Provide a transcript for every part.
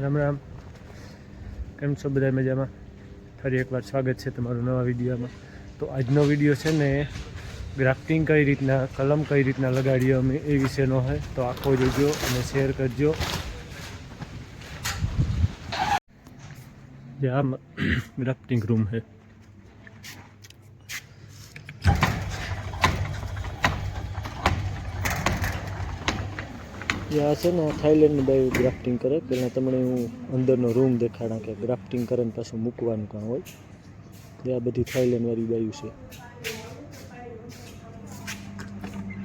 રામ રામ. કેમ છો બધા મજામાં? ફરી એકવાર સ્વાગત છે તમારું નવા વિડીયોમાં. તો આજનો વીડિયો છે ને ગ્રાફ્ટિંગ કઈ રીતના, કલમ કઈ રીતના લગાડીએ અમે એ વિશેનો હોય તો આખો જોજો અને શેર કરજો. જે આ ગ્રાફ્ટિંગ રૂમ છે. આ છે ને થાઈલેન્ડની બાયું ગ્રાફ્ટિંગ કરે પહેલાં તમને હું અંદરનો રૂમ દેખાડા કે ગ્રાફ્ટિંગ કરે ને પાછું મૂકવાનું કામ હોય. જે આ બધી થાઈલેન્ડવાળી બાયું છે.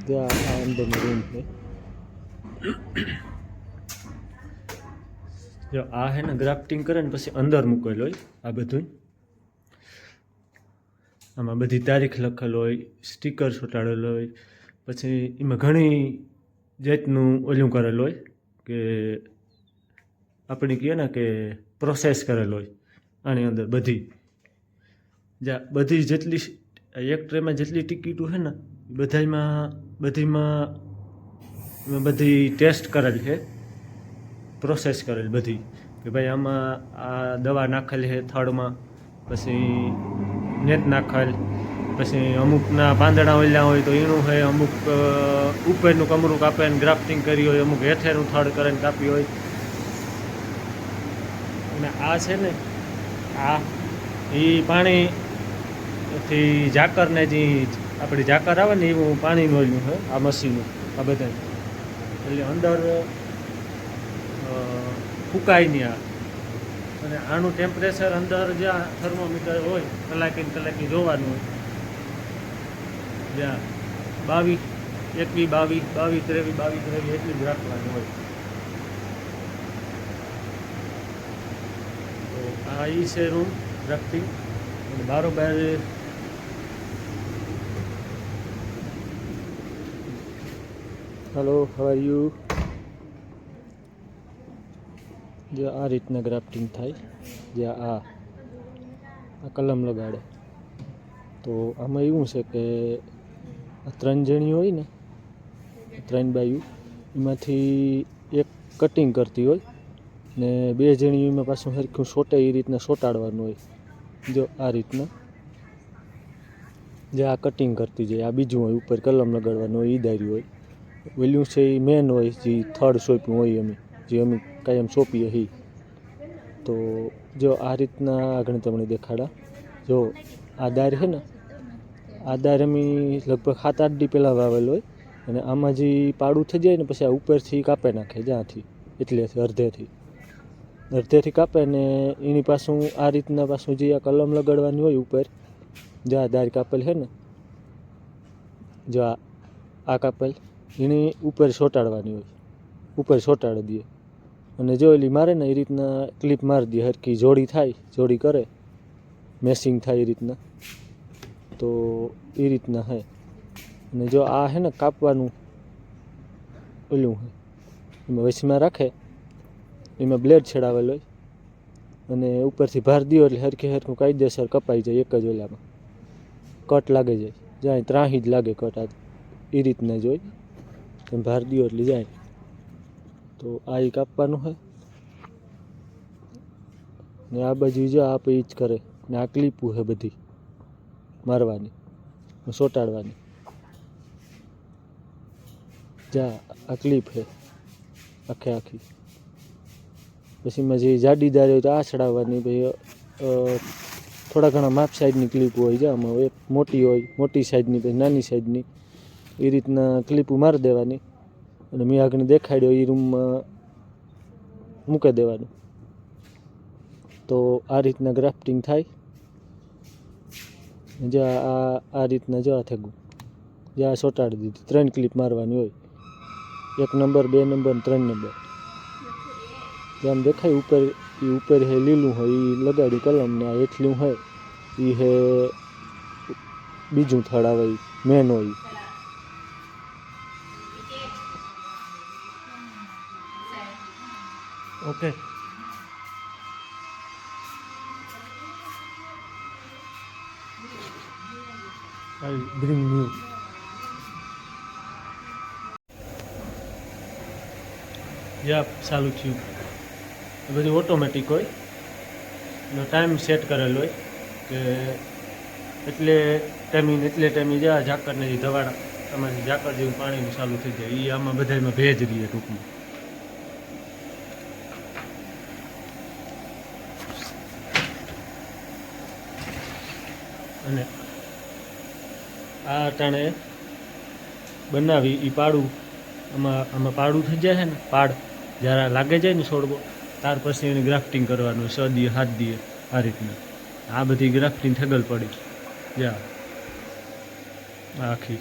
ત્યાં આ અંદરનો રૂમ છે. જો, આ હે ને ગ્રાફ્ટિંગ કરે ને પછી અંદર મૂકેલ હોય, આ બધું આમાં બધી તારીખ લખેલ હોય સ્ટીકર ચોંટાડેલ હોય, પછી એમાં ઘણી જાતનું ઓલું કરેલું હોય કે આપણે કહીએ ને કે પ્રોસેસ કરેલ હોય આની અંદર બધી. જા, બધી જેટલી એક ટ્રેમાં જેટલી ટિકિટો છે ને બધામાં, બધીમાં બધી ટેસ્ટ કરેલ છે પ્રોસેસ કરેલ બધી. કે ભાઈ આમાં આ દવા નાખેલી છે થડમાં પછી નેટ નાખેલ પછી અમુકના પાંદડા ઓલ્યા હોય તો એનું હોય અમુક ઉપરનું કમરું કાપે ને ગ્રાફ્ટિંગ કરી હોય, અમુક હેઠેનું થડ કરીને કાપી હોય. અને આ છે ને, આ એ પાણીથી ઝાકરને જે આપણી ઝાકર આવે ને, એવું પાણીનું ઓલ્યું છે આ મશીનનું, આ બધા એટલે અંદર ફૂકાય નહીં આ. અને આનું ટેમ્પરેચર અંદર જ્યાં થર્મોમીટર હોય કલાકે કલાકે જોવાનું હોય. જ્યાં બાવીસ, એકવી, બાવીસ બાવીસ, ત્રેવીસ બાવીસ, ત્રેવીસ એટલી જ રાખવાની હોય. તો આ ઈ છે રૂમ ગ્રાફ્ટિંગ અને બારોબાર હેલો હવાર યુ જે આ રીતના ગ્રાફ્ટિંગ થાય, જે આ આ કલમ લગાડે. તો આમાં એવું છે કે ત્રણ જણી હોય ને, ત્રણ બાયું, એમાંથી એક કટિંગ કરતી હોય ને બે જણી એમાં પાછું સરખું સોટે એ રીતના સોટાડવાનું હોય, જો આ રીતના. જે આ કટિંગ કરતી જાય આ બીજું હોય, ઉપર કલમ લગાડવાનું હોય એ દારી હોય. વેલ્યુ છે એ મેન હોય, જે થર્ડ સોંપ્યું હોય અમે જે અમે કાયમ સોંપીએ હી તો જો આ રીતના આગળ તમને દેખાડા. જો આ દાર છે ને આ દાર અમે લગભગ સાત, આઠ દી પહેલાં વાવેલ હોય. અને આમાં જે પાડું થઈ જાય ને પછી આ ઉપરથી કાપે નાખે, જ્યાંથી એટલેથી અડધેથી અડધેથી કાપે ને એની પાછું આ રીતના પાછું જે આ કલમ લગાડવાની હોય ઉપર, જો આ દાર કાપેલ છે ને, જો આ આ કાપેલ, એની ઉપર ચોંટાડવાની હોય. ઉપર ચોંટાડી દઈએ. અને જો એલી મારે ને એ રીતના ક્લિપ મારી દે હરકી જોડી થાય, જોડી કરે મેસિંગ થાય એ રીતના. તો એ રીતના હે. અને જો આ હે ને કાપવાનું ઓલું હે. એમાં વચમાં રાખે. એમાં બ્લેડ છેડાવેલો હોય. અને ઉપરથી ભાર દો એટલે હરખી હરખું કાયદેસર કપાઈ જાય એક જ ઓલામાં. કટ લાગે જાય. જાય ત્રાહી જ લાગે કટ આ એ રીતના જ હોય. ભાર દો એટલે જાય. તો આ એ કાપવાનું છે ને આ બાજુ જો આ જ કરે. ને આ ક્લિપું છે બધી. મારવાની, સોટાડવાની. જા, આ ક્લિપ છે, આખે આખી. પછી એમાં જે જાડી દાર હોય તો આ ચડાવવાની પછી થોડા ઘણા માપ સાઈઝની ક્લિપ હોય છે આમાં એક મોટી હોય, મોટી સાઈઝની પછી નાની સાઈઝની એ રીતના ક્લિપો મારી દેવાની અને મેં આગળ દેખાડ્યો એ રૂમમાં મૂકી દેવાનું. તો આ રીતના ગ્રાફ્ટિંગ થાય. જે આ આ- રીતના જો આ થેગું. જે આ ચોંટાડી દીધું. ત્રણ ક્લિપ મારવાની હોય. એક નંબર બે નંબર ત્રણ નંબર જેમ દેખાય ઉપર એ ઉપર હે લીલું હોય એ લગાડ્યું કલમ ને આ એટલું હોય એ હે બીજું થળ આવે મેન હોય. Okay I bring new. યા ચાલુ થયું એ બધું ઓટોમેટિક હોય. એનો ટાઈમ સેટ કરેલો હોય કે એટલે ટાઈમિંગ એટલે ટાઈમિંગ જ્યાં ઝાકરને જે ધવાડા. તમારી ઝાકર જેવું પાણીનું ચાલુ થઈ જાય. એ આમાં બધામાં ભેજ રહીએ ટૂંકમાં અને આ અટાણે બનાવી એ પાડું. આમાં આમાં પાડું થઈ જાય છે ને, પાડ. જ્યારે લાગે જાય ને છોડવો, ત્યાર પછી એને ગ્રાફ્ટિંગ કરવાનું છ દીએ હાથ દીએ આ રીતના. આ બધી ગ્રાફ્ટિંગ થગલ પડી. જા. આખી.